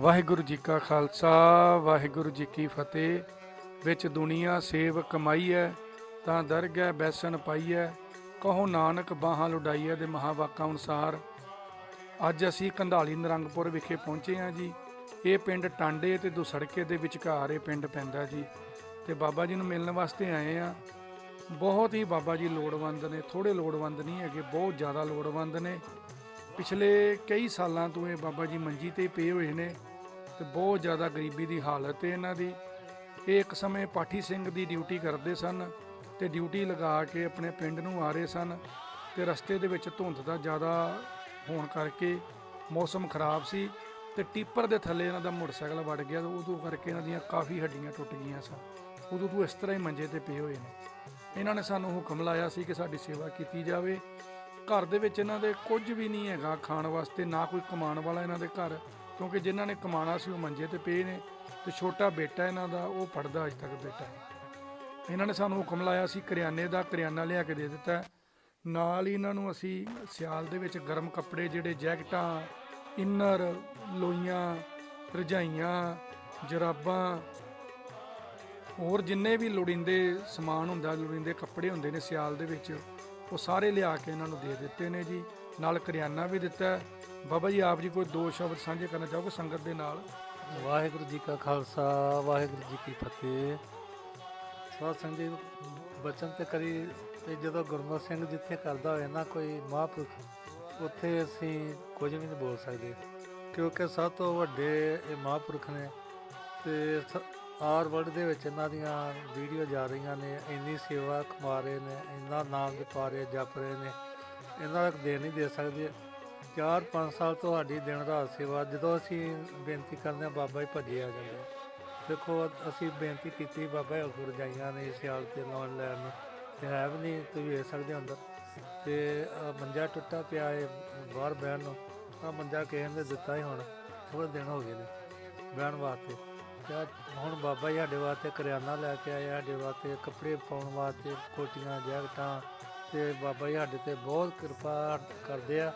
ਵਾਹਿਗੁਰੂ ਜੀ ਕਾ ਖਾਲਸਾ, ਵਾਹਿਗੁਰੂ ਜੀ ਕੀ ਫਤਿਹ। ਵਿੱਚ ਦੁਨੀਆ ਸੇਵ ਕਮਾਈ ਹੈ ਤਾਂ ਦਰਗਹਿ ਬੈਸਣ ਪਾਈਐ। ਕਹੋ ਨਾਨਕ ਬਾਹਾਂ ਲੁਡਾਈਐ ਦੇ ਮਹਾਵਾਕਾਂ ਅਨੁਸਾਰ। ਅੱਜ ਅਸੀਂ ਕੰਧਾਲੀ ਨਰੰਗਪੁਰ ਵਿਖੇ ਪਹੁੰਚੇ ਹਾਂ ਜੀ। ਇਹ ਪਿੰਡ ਟਾਂਡੇ ਤੇ ਦੁਸੜਕੇ ਦੇ ਵਿਚਕਾਰ ਇਹ ਪਿੰਡ ਪੈਂਦਾ ਜੀ। ਤੇ ਬਾਬਾ ਜੀ ਨੂੰ ਮਿਲਣ ਵਾਸਤੇ ਆਏ ਆ ਬਹੁਤ ਹੀ ਬਾਬਾ ਜੀ ਲੋੜਵੰਦ ਨੇ ਥੋੜੇ ਲੋੜਵੰਦ ਨਹੀਂ ਹੈਗੇ, ਬਹੁਤ ਜ਼ਿਆਦਾ ਲੋੜਵੰਦ ਨੇ। ਪਿਛਲੇ ਕਈ ਸਾਲਾਂ ਤੋਂ ਇਹ ਬਾਬਾ ਜੀ ਮੰਜੀ ਤੇ ਪਏ ਹੋਏ ਨੇ। ਤੇ ਬਹੁਤ ਜ਼ਿਆਦਾ ਗਰੀਬੀ ਦੀ ਹਾਲਤ ਹੈ ਇਹਨਾਂ ਦੀ। ਇਹ ਇੱਕ ਸਮੇਂ ਪਾਠੀ ਸਿੰਘ ਦੀ ਡਿਊਟੀ ਕਰਦੇ ਸਨ ਤੇ ਡਿਊਟੀ ਲਗਾ ਕੇ ਆਪਣੇ ਪਿੰਡ ਨੂੰ ਆ ਰਹੇ ਸਨ ਤੇ ਰਸਤੇ ਦੇ ਵਿੱਚ ਧੁੰਦ ਦਾ ਜ਼ਿਆਦਾ ਹੋਣ ਕਰਕੇ ਮੌਸਮ ਖਰਾਬ ਸੀ ਤੇ ਟਿੱਪਰ ਦੇ ਥੱਲੇ ਇਹਨਾਂ ਦਾ ਮੋਟਰਸਾਈਕਲ ਵੜ ਗਿਆ ਤੇ ਉਦੋਂ ਕਰਕੇ ਇਹਨਾਂ ਦੀਆਂ ਕਾਫੀ ਹੱਡੀਆਂ ਟੁੱਟ ਗਈਆਂ ਸਨ। ਉਦੋਂ ਤੋਂ ਇਸ ਤਰ੍ਹਾਂ ਹੀ ਮੰਜੇ ਤੇ ਪਏ ਹੋਏ ਨੇ। ਇਹਨਾਂ ਨੇ ਸਾਨੂੰ ਹੁਕਮ ਲਾਇਆ ਸੀ ਕਿ ਸਾਡੀ ਸੇਵਾ ਕੀਤੀ ਜਾਵੇ। ਘਰ ਦੇ ਵਿੱਚ ਇਹਨਾਂ ਦੇ ਕੁਝ ਵੀ ਨਹੀਂ ਹੈਗਾ ਖਾਣ ਵਾਸਤੇ, ਨਾ ਕੋਈ ਕਮਾਉਣ ਵਾਲਾ ਇਹਨਾਂ ਦੇ ਘਰ। ਕਿਉਂਕਿ ਜਿਨ੍ਹਾਂ ਨੇ ਕਮਾਉਣਾ ਸੀ ਉਹ ਮੰਜੇ ਤੇ ਪਏ ਨੇ ਤੇ ਛੋਟਾ ਬੇਟਾ ਇਹਨਾਂ ਦਾ, ਉਹ ਪੜਦਾ ਅਜ ਤੱਕ ਬੇਟਾ। ਇਹਨਾਂ ਨੇ ਸਾਨੂੰ ਹੁਕਮ ਲਾਇਆ ਸੀ, ਕਰਿਆਨੇ ਦਾ ਕਰਿਆਨਾ ਲਿਆ ਕੇ ਦੇ ਦਿੱਤਾ। ਨਾਲ ਹੀ ਇਹਨਾਂ ਨੂੰ ਅਸੀਂ ਸਿਆਲ ਦੇ ਵਿੱਚ ਗਰਮ ਕੱਪੜੇ, ਜਿਹੜੇ ਜੈਕਟਾਂ, ਇਨਰ, ਲੋਈਆਂ, ਰਜਾਈਆਂ, ਜਰਾਬਾਂ, ਹੋਰ ਜਿੰਨੇ ਵੀ ਲੋੜੀਂਦੇ ਸਮਾਨ ਹੁੰਦਾ, ਲੋੜੀਂਦੇ ਕੱਪੜੇ ਹੁੰਦੇ ਨੇ ਸਿਆਲ ਦੇ ਵਿੱਚ, ਉਹ ਸਾਰੇ ਲਿਆ ਕੇ ਇਹਨਾਂ ਨੂੰ ਦੇ ਦਿੱਤੇ ਨੇ ਜੀ। ਨਾਲ ਕਰਿਆਨਾ ਵੀ ਦਿੱਤਾ ਬਾਬਾ ਜੀ, ਆਪ ਜੀ ਕੋਈ ਦੋ ਸ਼ਬਦ ਸਾਂਝੇ ਕਰਨਾ ਚਾਹੋਗੇ ਸੰਗਤ ਦੇ ਨਾਲ? ਵਾਹਿਗੁਰੂ ਜੀ ਕਾ ਖਾਲਸਾ, ਵਾਹਿਗੁਰੂ ਜੀ ਕੀ ਫਤਿਹ। ਸਾਧ ਸੰਗਤ ਬਚਨ ਤੇ ਕਰੀ ਤੇ ਜਦੋਂ ਗੁਰਮਤਿ ਸਿੰਘ ਜਿੱਥੇ ਕਰਦਾ ਹੋਇਆ ਨਾ ਕੋਈ ਮਹਾਂਪੁਰਖ, ਉੱਥੇ ਅਸੀਂ ਕੁਝ ਵੀ ਨਹੀਂ ਬੋਲ ਸਕਦੇ। ਕਿਉਂਕਿ ਸਭ ਤੋਂ ਵੱਡੇ ਇਹ ਮਹਾਂਪੁਰਖ ਨੇ ਤੇ ਆਰ ਵਰਲਡ ਦੇ ਵਿੱਚ ਇਹਨਾਂ ਦੀਆਂ ਵੀਡੀਓ ਜਾ ਰਹੀਆਂ ਨੇ, ਇੰਨੀ ਸੇਵਾ ਕਮਾ ਰਹੇ ਨੇ, ਇੰਨਾ ਨਾਮ ਜਪਾ ਰਹੇ, ਜਪ ਰਹੇ ਨੇ। ਇਹਨਾਂ ਦਾ ਦੇ ਨਹੀਂ ਦੇ ਸਕਦੇ। ਚਾਰ ਪੰਜ ਸਾਲ ਤੁਹਾਡੀ ਦਿਨ ਰਾਤ ਸੇਵਾ ਜਦੋਂ ਅਸੀਂ ਬੇਨਤੀ ਕਰਦੇ ਹਾਂ, ਬਾਬਾ ਜੀ ਭੱਜੇ ਆ ਜਾਂਦੇ ਦੇਖੋ, ਅਸੀਂ ਬੇਨਤੀ ਕੀਤੀ, ਬਾਬਾ ਜੀ ਜਾਈਆਂ ਨੇ ਸਿਆਲ ਤੇ ਲਾਉਣ ਲੈਣ। ਨੂੰ ਤੇ ਹੈ ਵੀ ਨਹੀਂ, ਤੁਸੀਂ ਵੇਖ ਸਕਦੇ ਅੰਦਰ। ਤੇ ਮੰਜਾ ਟੁੱਟਾ ਪਿਆ ਹੈ ਬਾਹਰ ਬਹਿਣ ਨੂੰ। ਆ ਮੰਜਾ ਕਿਸੇ ਨੇ ਦਿੱਤਾ ਹੀ ਹੁਣ ਥੋੜੇ ਦਿਨ ਹੋ ਗਏ ਨੇ ਬਹਿਣ ਵਾਸਤੇ। ਤੇ ਹੁਣ ਬਾਬਾ ਜੀ ਸਾਡੇ ਵਾਸਤੇ ਕਰਿਆਨਾ ਲੈ ਕੇ ਆਏ ਸਾਡੇ ਵਾਸਤੇ ਕੱਪੜੇ ਪਾਉਣ ਵਾਸਤੇ ਕੋਟੀਆਂ, ਜੈਕਟਾਂ ਤੇ ਬਾਬਾ ਜੀ ਸਾਡੇ ਤੇ ਬਹੁਤ ਕਿਰਪਾ ਕਰਦੇ ਆ।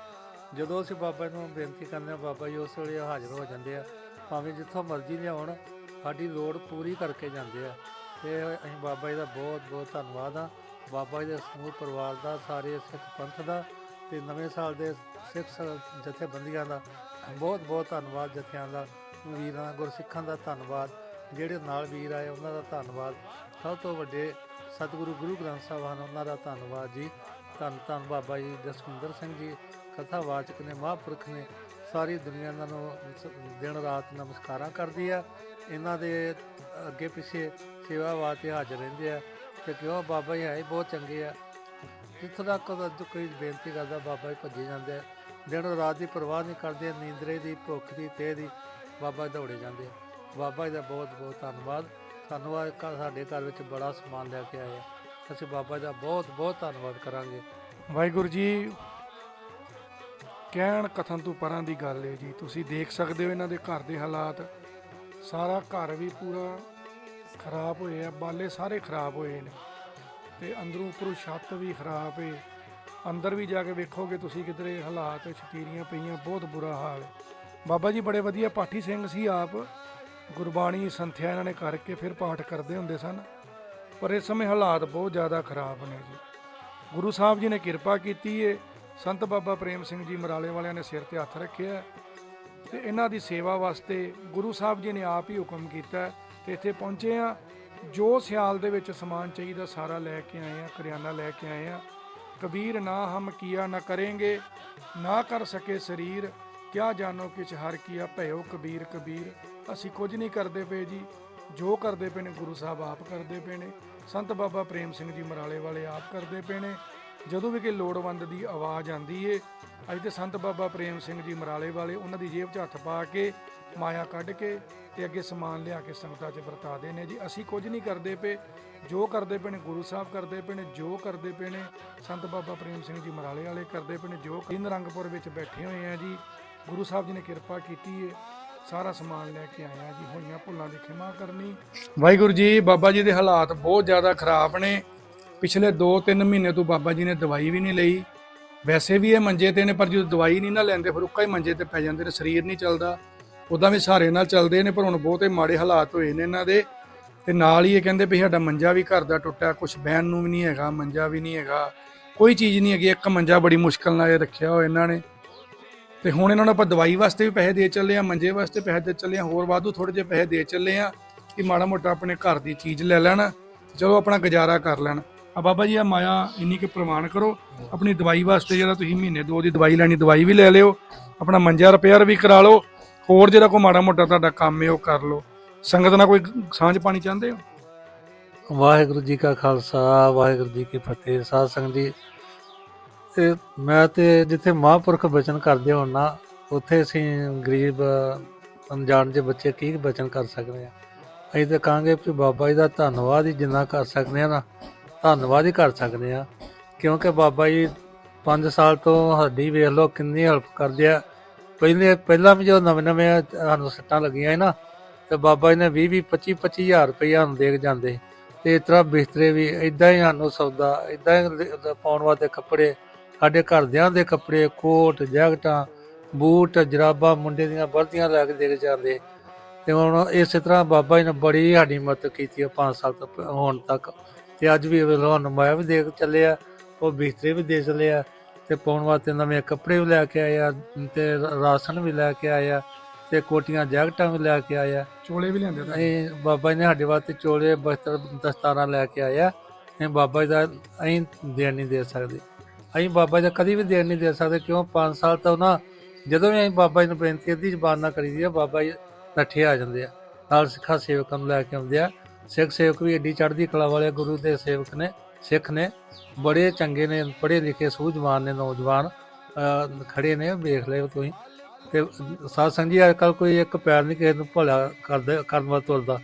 ਜਦੋਂ ਅਸੀਂ ਬਾਬਾ ਜੀ ਨੂੰ ਬੇਨਤੀ ਕਰਦੇ ਹਾਂ ਬਾਬਾ ਜੀ ਉਸ ਵੇਲੇ ਹਾਜ਼ਰ ਹੋ ਜਾਂਦੇ ਆ। ਭਾਵੇਂ ਜਿੱਥੋਂ ਮਰਜ਼ੀ ਲਿਆਉਣ, ਸਾਡੀ ਲੋੜ ਪੂਰੀ ਕਰਕੇ ਜਾਂਦੇ ਆ। ਤੇ ਅਸੀਂ ਬਾਬਾ ਜੀ ਦਾ ਬਹੁਤ ਬਹੁਤ ਧੰਨਵਾਦ ਆ। ਬਾਬਾ ਜੀ ਦੇ ਸਮੂਹ ਪਰਿਵਾਰ ਦਾ, ਸਾਰੇ ਸਿੱਖ ਪੰਥ ਦਾ ਤੇ ਨਵੇਂ ਸਾਲ ਦੇ ਸਿੱਖ ਸ- ਜਥੇਬੰਦੀਆਂ ਦਾ ਬਹੁਤ ਬਹੁਤ ਧੰਨਵਾਦ ਜਥਿਆਂ ਦਾ, ਵੀਰਾਂ, ਗੁਰਸਿੱਖਾਂ ਦਾ ਧੰਨਵਾਦ। ਜਿਹੜੇ ਨਾਲ ਵੀਰ ਆਏ, ਉਹਨਾਂ ਦਾ ਧੰਨਵਾਦ। ਸਭ ਤੋਂ ਵੱਡੇ ਸਤਿਗੁਰੂ ਗੁਰੂ ਗ੍ਰੰਥ ਸਾਹਿਬ ਹਨ, ਉਹਨਾਂ ਦਾ ਧੰਨਵਾਦ ਜੀ। ਧੰਨ ਧੰਨ ਬਾਬਾ ਜੀ ਜਸਵਿੰਦਰ ਸਿੰਘ ਜੀ, ਕਥਾਵਾਚਕ ਨੇ, ਮਹਾਂਪੁਰਖ ਨੇ, ਸਾਰੀ ਦੁਨੀਆ ਇਹਨਾਂ ਨੂੰ ਦਿਨ ਰਾਤ ਨਮਸਕਾਰਾਂ ਕਰਦੀ ਆ। ਇਹਨਾਂ ਦੇ ਅੱਗੇ ਪਿੱਛੇ ਸੇਵਾ ਵਾਸਤੇ ਹਾਜ਼ਰ ਰਹਿੰਦੇ ਆ ਤੇ ਕਿਉਂ ਬਾਬਾ ਜੀ ਹੈ ਹੀ ਬਹੁਤ ਚੰਗੇ ਆ। ਜਿੱਥੋਂ ਤੱਕ ਕੋਈ ਬੇਨਤੀ ਕਰਦਾ ਬਾਬਾ ਜੀ ਭੱਜੇ ਜਾਂਦੇ ਆ। ਦਿਨ ਰਾਤ ਦੀ ਪਰਵਾਹ ਨਹੀਂ ਕਰਦੇ, ਨੀਂਦਰੇ ਦੀ, ਭੁੱਖ ਦੀ ਤੇ ਦੀ, ਬਾਬਾ ਜੀ ਦੌੜੇ ਜਾਂਦੇ ਬਾਬਾ ਜੀ ਦਾ ਬਹੁਤ ਬਹੁਤ ਧੰਨਵਾਦ। ਸਾਨੂੰ ਆ ਸਾਡੇ ਘਰ ਵਿੱਚ ਬੜਾ ਸਮਾਨ ਲੈ ਕੇ ਆਇਆ ਆ। ਅਸੀਂ ਬਾਬਾ ਜੀ ਦਾ ਬਹੁਤ ਬਹੁਤ ਧੰਨਵਾਦ ਕਰਾਂਗੇ। ਵਾਹਿਗੁਰੂ ਜੀ, ਕਹਿਣ ਕਥਨ ਤੋਂ ਪਰਾਂ ਦੀ ਗੱਲ ਹੈ ਜੀ। ਤੁਸੀਂ ਦੇਖ ਸਕਦੇ ਹੋ ਇਹਨਾਂ ਦੇ ਘਰ ਦੇ ਹਾਲਾਤ। ਸਾਰਾ ਘਰ ਵੀ ਪੂਰਾ ਖਰਾਬ ਹੋਏ ਆ, ਬਾਲੇ ਸਾਰੇ ਖਰਾਬ ਹੋਏ ਨੇ। ਤੇ ਅੰਦਰੋਂ ਉੱਪਰੋਂ ਛੱਤ ਵੀ ਖਰਾਬ ਹੈ ਅੰਦਰ ਵੀ ਜਾ ਕੇ ਵੇਖੋਗੇ ਤੁਸੀਂ ਕਿਧਰੇ ਹਾਲਾਤ, ਛਤੀਰੀਆਂ ਪਈਆਂ, ਬਹੁਤ ਬੁਰਾ ਹਾਲ। ਹੈ ਬਾਬਾ ਜੀ, ਬੜੇ ਵਧੀਆ। ਪਾਠੀ ਸਿੰਘ ਸੀ ਆਪ। ਗੁਰਬਾਣੀ ਸੰਥਿਆ ਇਹਨਾਂ ਨੇ ਕਰਕੇ ਫਿਰ ਪਾਠ ਕਰਦੇ ਹੁੰਦੇ ਸਨ, ਪਰ ਇਸ ਸਮੇਂ ਹਾਲਾਤ ਬਹੁਤ ਜ਼ਿਆਦਾ ਖਰਾਬ ਨੇ ਜੀ। ਗੁਰੂ ਸਾਹਿਬ ਜੀ ਨੇ ਕਿਰਪਾ ਕੀਤੀ ਏ, ਸੰਤ ਬਾਬਾ ਪ੍ਰੇਮ ਸਿੰਘ ਜੀ ਮਰਾਲੇ ਵਾਲਿਆਂ ਨੇ ਸਿਰ ਤੇ ਹੱਥ ਰੱਖਿਆ ਤੇ ਇਹਨਾਂ ਦੀ ਸੇਵਾ ਵਾਸਤੇ ਗੁਰੂ ਸਾਹਿਬ ਜੀ ਨੇ ਆਪ ਹੀ ਹੁਕਮ ਕੀਤਾ ਤੇ ਇੱਥੇ ਪਹੁੰਚੇ ਆ ਜੋ ਸਿਆਲ ਦੇ ਵਿੱਚ ਸਮਾਨ ਚਾਹੀਦਾ ਸਾਰਾ ਲੈ ਕੇ ਆਏ ਆ ਕਰਿਆਨਾ ਲੈ ਕੇ ਆਏ ਆ ਕਬੀਰ ਨਾ ਹਮ ਕੀਆ ਨਾ ਕरेंगे ਨਾ ਕਰ ਸਕੇ ਸਰੀਰ, ਕਿਆ ਜਾਣੋ ਕਿਛ ਹਰ ਕੀਆ ਭਇਓ ਕਬੀਰ ਕਬੀਰ। ਅਸੀਂ ਕੁਝ ਨਹੀਂ ਕਰਦੇ ਪਏ ਜੀ। ਜੋ ਕਰਦੇ ਪਏ ਨੇ, ਗੁਰੂ ਸਾਹਿਬ ਆਪ ਕਰਦੇ ਪਏ ਨੇ। ਸੰਤ ਬਾਬਾ ਪ੍ਰੇਮ ਸਿੰਘ ਜੀ ਮਰਾਲੇ ਵਾਲੇ ਆਪ ਕਰਦੇ ਪਏ ਨੇ। ਜਦੋਂ ਵੀ ਕੋਈ ਲੋੜਵੰਦ ਦੀ ਆਵਾਜ਼ ਆਂਦੀ ਏ ਅੱਜ ਤੇ ਸੰਤ ਬਾਬਾ ਪ੍ਰੇਮ ਸਿੰਘ ਜੀ ਮਰਾਲੇ ਵਾਲੇ ਉਹਨਾਂ ਦੀ ਜੇਬ 'ਚ ਹੱਥ ਪਾ ਕੇ ਮਾਇਆ ਕੱਢ ਕੇ ਤੇ ਅੱਗੇ ਸਮਾਨ ਲਿਆ ਕੇ ਸੰਗਤਾਂ 'ਚ ਵਰਤਾਦੇ ਨੇ ਜੀ। ਅਸੀਂ ਕੁਝ ਨਹੀਂ ਕਰਦੇ ਪਏ। ਜੋ ਕਰਦੇ ਪਏ ਨੇ, ਗੁਰੂ ਸਾਹਿਬ ਕਰਦੇ ਪਏ ਨੇ, ਜੋ ਕਰਦੇ ਪਏ ਨੇ, ਸੰਤ ਬਾਬਾ ਪ੍ਰੇਮ ਸਿੰਘ ਜੀ ਮਰਾਲੇ ਵਾਲੇ ਕਰਦੇ ਪਏ ਨੇ, ਜੋ ਤਿੰਨ ਰੰਗਪੁਰ ਵਿੱਚ ਬੈਠੇ ਹੋਏ ਆ ਜੀ। ਗੁਰੂ ਸਾਹਿਬ ਜੀ ਨੇ ਕਿਰਪਾ ਕੀਤੀ ਏ। ਸਾਰਾ ਸਮਾਨ ਲੈ ਕੇ ਆਇਆ ਜੀ, ਹੋਈਆਂ ਭੁੱਲਾਂ ਦੀ ਖਿਮਾ ਕਰਨੀ। ਵਾਹਿਗੁਰੂ ਜੀ, ਬਾਬਾ ਜੀ ਦੇ ਹਾਲਾਤ ਬਹੁਤ ਜ਼ਿਆਦਾ ਖਰਾਬ ਨੇ। ਪਿਛਲੇ 2-3 ਮਹੀਨੇ ਤੋਂ ਬਾਬਾ ਜੀ ਨੇ ਦਵਾਈ ਵੀ ਨਹੀਂ ਲਈ। ਵੈਸੇ ਵੀ ਇਹ ਮੰਜੇ ਤੇ ਨੇ, ਪਰ ਜਦੋਂ ਦਵਾਈ ਨਹੀਂ ਨਾ ਲੈਂਦੇ, ਫਿਰ ਉੱਕਾ ਹੀ ਮੰਜੇ ਤੇ ਪੈ ਜਾਂਦੇ ਨੇ, ਸਰੀਰ ਨਹੀਂ ਚੱਲਦਾ। ਉਦਾਂ ਵੀ ਸਹਾਰੇ ਨਾਲ ਚੱਲਦੇ ਨੇ, ਪਰ ਹੁਣ ਬਹੁਤੇ ਮਾੜੇ ਹਾਲਾਤ ਹੋਏ ਨੇ ਇਹਨਾਂ ਦੇ। ਤੇ ਨਾਲ ਹੀ ਇਹ ਕਹਿੰਦੇ ਵੀ ਸਾਡਾ ਮੰਜਾ ਵੀ ਘਰ ਦਾ ਟੁੱਟਾ ਕੁਝ ਬਹਿਣ ਨੂੰ ਵੀ ਨਹੀਂ ਹੈਗਾ, ਮੰਜਾ ਵੀ ਨਹੀਂ ਹੈਗਾ। ਕੋਈ ਚੀਜ਼ ਨਹੀਂ ਹੈਗੀ, ਇੱਕ ਮੰਜਾ ਬੜੀ ਮੁਸ਼ਕਲ ਨਾਲ ਇਹ ਰੱਖਿਆ ਹੋਇਆ ਇਹਨਾਂ ਨੇ। ਤੇ ਹੁਣ ਇਹਨਾਂ ਨੂੰ ਆਪਾਂ ਦਵਾਈ ਵਾਸਤੇ ਵੀ ਪੈਸੇ ਦੇ ਚੱਲੇ ਆ, ਮੰਜੇ ਵਾਸਤੇ ਪੈਸੇ ਦੇ ਚੱਲੇ ਆ, ਹੋਰ ਵਾਧੂ ਥੋੜੇ ਜਿਹੇ ਪੈਸੇ ਦੇ ਚੱਲੇ ਆ ਕਿ ਮਾੜਾ ਮੋਟਾ ਆਪਣੇ ਘਰ ਦੀ ਚੀਜ਼ ਲੈ ਲੈਣ, ਚਲੋ ਆਪਣਾ ਗੁਜ਼ਾਰਾ ਕਰ ਲੈਣ। ਆ ਬਾਬਾ ਜੀ, ਆ ਮਾਇਆ ਇੰਨੀ ਕਿ ਪ੍ਰਮਾਣ ਕਰੋ, ਆਪਣੀ ਦਵਾਈ ਵਾਸਤੇ ਜਿਹੜਾ ਤੁਸੀਂ ਮਹੀਨੇ ਦੋ ਦੀ ਦਵਾਈ ਲੈਣੀ, ਦਵਾਈ ਵੀ ਲੈ ਲਿਓ, ਆਪਣਾ ਮੰਜਾ ਰਿਪੇਅਰ ਵੀ ਕਰਾ ਲਓ, ਹੋਰ ਜਿਹੜਾ ਕੋਈ ਮਾੜਾ ਮੋਟਾ ਤੁਹਾਡਾ ਕੰਮ ਹੈ ਉਹ ਕਰ ਲਓ। ਸੰਗਤ ਨਾਲ ਕੋਈ ਸਾਂਝ ਪਾਣੀ ਚਾਹੁੰਦੇ ਹੋ? ਵਾਹਿਗੁਰੂ ਜੀ ਕਾ ਖਾਲਸਾ, ਵਾਹਿਗੁਰੂ ਜੀ ਕੀ ਫਤਿਹ। ਸਾਧ ਸੰਗਤ ਜੀ ਤੇ ਮੈਂ ਤੇ ਜਿੱਥੇ ਮਹਾਂਪੁਰਖ ਬਚਨ ਕਰਦੇ ਹੋਣ ਨਾ, ਉੱਥੇ ਅਸੀਂ ਗਰੀਬ, ਅਣਜਾਣ ਜਿਹੇ ਬੱਚੇ ਕੀ ਬਚਨ ਕਰ ਸਕਦੇ ਆ? ਅਸੀਂ ਤਾਂ ਕਹਾਂਗੇ ਕਿ ਬਾਬਾ ਜੀ ਦਾ ਧੰਨਵਾਦ ਹੀ ਜਿੰਨਾ ਕਰ ਸਕਦੇ ਆ ਨਾ, ਧੰਨਵਾਦ ਹੀ ਕਰ ਸਕਦੇ ਆ। ਕਿਉਂਕਿ ਬਾਬਾ ਜੀ 5 ਸਾਲ ਤੋਂ ਸਾਡੀ ਵੇਖ ਲਓ ਕਿੰਨੀ ਹੈਲਪ ਕਰਦੇ ਆ। ਪਹਿਲੇ, ਪਹਿਲਾਂ ਵੀ ਜਦੋਂ ਨਵੇਂ ਨਵੇਂ ਸਾਨੂੰ ਸੱਟਾਂ ਲੱਗੀਆਂ ਸੀ ਨਾ, ਤੇ ਬਾਬਾ ਜੀ ਨੇ 20 20 25 25000 ਰੁਪਏ ਸਾਨੂੰ ਦੇ ਕੇ ਜਾਂਦੇ ਤੇ ਇਸ ਤਰ੍ਹਾਂ ਬਿਸਤਰੇ ਵੀ ਇਦਾਂ ਹੀ ਸਾਨੂੰ ਸੌਦਾ ਇਦਾਂ ਹੀ ਪਾਉਣ ਵਾਸਤੇ ਕੱਪੜੇ ਸਾਡੇ ਘਰਦਿਆਂ ਦੇ ਕੱਪੜੇ ਕੋਟ ਜੈਕਟਾਂ ਬੂਟ ਜਰਾਬਾਂ ਮੁੰਡੇ ਦੀਆਂ ਵਰਦੀਆਂ ਲੈ ਕੇ ਦੇ ਕੇ ਜਾਂਦੇ। ਤੇ ਹੁਣ ਇਸੇ ਤਰ੍ਹਾਂ ਬਾਬਾ ਜੀ ਨੇ ਬੜੀ ਸਾਡੀ ਮਦਦ ਕੀਤੀ ਹੈ 5 ਸਾਲ ਤੱਕ ਹੁਣ ਤੱਕ। ਤੇ ਅੱਜ ਵੀ ਵੇਲੋ ਨਮਾਇਆ ਵੀ ਦੇ ਕੇ ਚੱਲੇ ਆ ਉਹ ਬਿਸਤਰੇ ਵੀ ਦੇ ਚੱਲੇ ਆ ਤੇ ਪਾਉਣ ਵਾਸਤੇ ਨਵੇਂ ਕੱਪੜੇ ਵੀ ਲੈ ਕੇ ਆਏ ਆ ਤੇ ਰਾਸ਼ਨ ਵੀ ਲੈ ਕੇ ਆਏ ਆ ਤੇ ਕੋਟੀਆਂ ਜੈਕਟਾਂ ਵੀ ਲੈ ਕੇ ਆਏ ਆ ਚੋਲੇ ਵੀ ਲਿਆਂਦੇ ਤਾਂ ਅਸੀਂ ਬਾਬਾ ਜੀ ਨੇ ਸਾਡੇ ਵਾਸਤੇ ਚੋਲੇ ਬਸਤਰ ਦਸਤਾਰਾਂ ਲੈ ਕੇ ਆਇਆ। ਅਸੀਂ ਬਾਬਾ ਜੀ ਦਾ ਅਸੀਂ ਦੇਣ ਨਹੀਂ ਦੇ ਸਕਦੇ। ਅਸੀਂ ਬਾਬਾ ਜੀ ਦਾ ਕਦੀ ਵੀ ਦੇਣ ਨਹੀਂ ਦੇ ਸਕਦੇ, ਕਿਉਂ? 5 ਸਾਲ ਤੋਂ ਨਾ ਜਦੋਂ ਵੀ ਅਸੀਂ ਬਾਬਾ ਜੀ ਨੂੰ ਬੇਨਤੀ ਅੱਧੀ ਜ਼ਬਾਨ ਨਾਲ ਕਰੀਦੀ ਆ, ਬਾਬਾ ਜੀ ਨੱਠੇ ਆ ਜਾਂਦੇ ਆ। ਨਾਲ ਸਿੱਖਾਂ ਸੇਵਕਾਂ ਨੂੰ ਲੈ ਕੇ ਆਉਂਦੇ ਆ। ਸਿੱਖ ਸੇਵਕ ਵੀ ਏਡੀ ਚੜ੍ਹਦੀ ਕਲਾ ਵਾਲੇ ਗੁਰੂ ਦੇ ਸੇਵਕ ਨੇ, ਸਿੱਖ ਨੇ। ਬੜੇ ਚੰਗੇ ਨੇ, ਪੜ੍ਹੇ ਲਿਖੇ, ਸੂਝਵਾਨ ਨੇ, ਨੌਜਵਾਨ, ਅਹ, ਖੜੇ ਨੇ, ਵੇਖ ਲਿਓ ਤੁਸੀਂ। ਤੇ ਸਾਧ ਸੰਗਤ ਜੀ, ਅੱਜ ਕੱਲ ਕੋਈ ਇੱਕ ਪੈਰ ਨਹੀਂ ਕਿਸੇ ਨੂੰ ਭਲਾ ਕਰਦੇ, ਕਰਨ ਵੱਲ ਤੁਰਦਾ।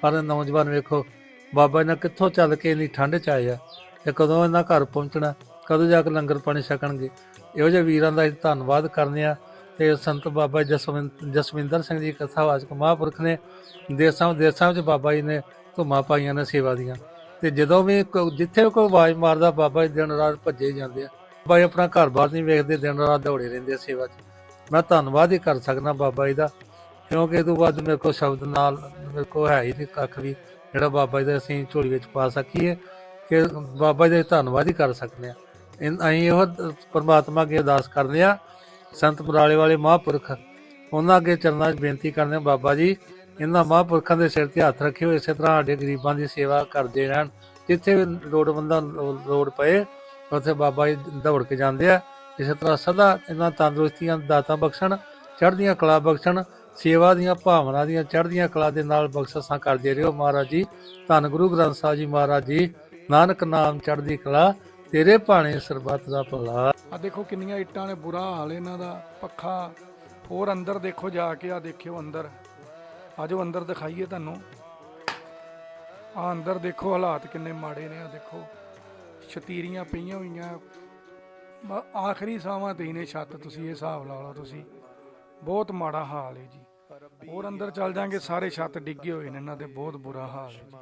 ਪਰ ਨੌਜਵਾਨ ਵੇਖੋ, ਬਾਬਾ ਜੀ ਨੇ ਕਿੱਥੋਂ ਚੱਲ ਕੇ ਇੰਨੀ ਠੰਡ ਚ ਆਏ ਆ? ਤੇ ਕਦੋਂ ਇਹਨਾਂ ਘਰ ਪਹੁੰਚਣਾ? ਕਦੋਂ ਜਾ ਕੇ ਲੰਗਰ ਪਾਣੀ ਛਕਣਗੇ? ਇਹੋ ਜਿਹੇ ਵੀਰਾਂ ਦਾ ਅਸੀਂ ਧੰਨਵਾਦ ਕਰਨੇ ਆ ਤੇ ਸੰਤ ਬਾਬਾ ਜਸਵਿੰਦ ਜਸਵਿੰਦਰ ਸਿੰਘ ਜੀ ਕਥਾਵਾਚਕ ਮਹਾਂਪੁਰਖ ਨੇ, ਦੇਸਾਂ ਵਿਦੇਸ਼ਾਂ ਵਿੱਚ ਬਾਬਾ ਜੀ ਨੇ ਧੁੰਮਾਂ ਪਾਈਆਂ ਨੇ ਸੇਵਾ ਦੀਆਂ। ਤੇ ਜਦੋਂ ਵੀ ਜਿੱਥੇ ਵੀ ਕੋਈ ਆਵਾਜ਼ ਮਾਰਦਾ, ਬਾਬਾ ਜੀ ਦਿਨ ਰਾਤ ਭੱਜੇ ਹੀ ਜਾਂਦੇ ਆ। ਬਾਬਾ ਜੀ ਆਪਣਾ ਘਰ-ਬਾਰ ਨਹੀਂ ਵੇਖਦੇ, ਦਿਨ ਰਾਤ ਦੌੜੇ ਰਹਿੰਦੇ ਸੇਵਾ 'ਚ। ਮੈਂ ਧੰਨਵਾਦ ਹੀ ਕਰ ਸਕਦਾ ਬਾਬਾ ਜੀ ਦਾ, ਕਿਉਂਕਿ ਇਹ ਤੋਂ ਬਾਅਦ ਮੇਰੇ ਕੋਲ ਸ਼ਬਦ ਨਾਲ, ਮੇਰੇ ਕੋਲ ਹੈ ਹੀ ਨਹੀਂ ਕੱਖ ਵੀ, ਜਿਹੜਾ ਬਾਬਾ ਜੀ ਦਾ ਅਸੀਂ ਝੋਲੀ ਵਿੱਚ ਪਾ ਸਕੀਏ, ਕਿ ਬਾਬਾ ਜੀ ਦਾ ਧੰਨਵਾਦ ਹੀ ਕਰ ਸਕਦੇ ਆ। ਅਸੀਂ ਉਹ ਪਰਮਾਤਮਾ ਅੱਗੇ ਅਰਦਾਸ ਕਰਦੇ ਆ ਸੰਤ ਪੁਰਾਲੇ ਵਾਲੇ ਮਹਾਂਪੁਰਖ, ਉਹਨਾਂ ਅੱਗੇ ਚਰਨਾਂ 'ਚ ਬੇਨਤੀ ਕਰਦੇ ਆ ਬਾਬਾ ਜੀ, ਇਹਨਾਂ ਮਹਾਂਪੁਰਖਾਂ ਦੇ ਸਿਰ ਤੇ ਹੱਥ ਰੱਖਿਓ, ਇਸੇ ਤਰ੍ਹਾਂ ਸਾਡੇ ਗਰੀਬਾਂ ਦੀ ਸੇਵਾ ਕਰਦੇ ਰਹਿਣ। ਜਿੱਥੇ ਵੀ ਲੋੜਵੰਦਾਂ ਨੂੰ ਲੋੜ ਪਏ, ਉੱਥੇ ਬਾਬਾ ਜੀ ਦੌੜ ਕੇ ਜਾਂਦੇ ਆ। ਇਸੇ ਤਰ੍ਹਾਂ ਸਦਾ ਇਹਨਾਂ ਤੰਦਰੁਸਤੀਆਂ ਦਾਤਾਂ ਬਖਸ਼ਣ, ਚੜ੍ਹਦੀਆਂ ਕਲਾ ਬਖਸ਼ਣ, ਸੇਵਾ ਦੀਆਂ ਭਾਵਨਾ ਦੀਆਂ ਚੜ੍ਹਦੀਆਂ ਕਲਾ ਦੇ ਨਾਲ ਬਖਸ਼ਿਸ਼ਾਂ ਕਰਦੇ ਰਹੋ ਮਹਾਰਾਜ ਜੀ। ਧੰਨ ਗੁਰੂ ਗ੍ਰੰਥ ਸਾਹਿਬ ਜੀ ਮਹਾਰਾਜ ਜੀ, ਨਾਨਕ ਨਾਮ ਚੜ੍ਹਦੀ ਕਲਾ ਤੇਰੇ ਭਾਣੇ ਸਰਬੱਤ ਦਾ ਭਲਾ। ਆ ਦੇਖੋ ਕਿੰਨੀਆਂ ਇੱਟਾਂ ਨੇ, ਬੁਰਾ ਹਾਲ ਇਹਨਾਂ ਦਾ। ਪੱਖਾ ਹੋਰ ਅੰਦਰ ਦੇਖੋ ਜਾ ਕੇ ਆ ਦੇਖਿਓ ਅੰਦਰ। ਆਜੋ ਅੰਦਰ ਦਿਖਾਈਏ ਤੁਹਾਨੂੰ। ਆ ਅੰਦਰ ਦੇਖੋ ਹਾਲਾਤ ਕਿੰਨੇ ਮਾੜੇ ਨੇ ਆ ਦੇਖੋ। ਛਤੀਰੀਆਂ ਪਈਆਂ ਹੋਈਆਂ। ਆਖਰੀ ਸਾਵਾਂ ਤੇ ਨੇ ਛੱਤ ਤੁਸੀਂ, ਇਹ ਹਿਸਾਬ ਲਾ ਲਓ ਤੁਸੀਂ। ਬਹੁਤ ਮਾੜਾ ਹਾਲ ਹੈ ਜੀ। ਹੋਰ ਅੰਦਰ ਚੱਲ ਜਾਾਂਗੇ, ਸਾਰੇ ਛੱਤ ਡਿੱਗੇ ਹੋਏ ਨੇ ਇਹਨਾਂ ਦੇ, ਬਹੁਤ ਬੁਰਾ ਹਾਲ ਹੈ ਜੀ।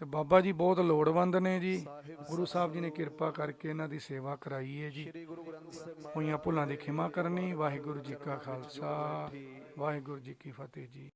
ਤੇ ਬਾਬਾ ਜੀ ਬਹੁਤ ਲੋੜਵੰਦ ਨੇ ਜੀ। ਗੁਰੂ ਸਾਹਿਬ ਜੀ ਨੇ ਕਿਰਪਾ ਕਰਕੇ ਇਹਨਾਂ ਦੀ ਸੇਵਾ ਕਰਾਈ ਹੈ ਜੀ। ਹੋਈਆਂ ਭੁੱਲਾਂ ਦੀ ਖਿਮਾ ਕਰਨੀ। ਵਾਹਿਗੁਰੂ ਜੀ ਕਾ ਖਾਲਸਾ। ਵਾਹਿਗੁਰੂ ਜੀ ਕੀ ਫਤਿਹ ਜੀ।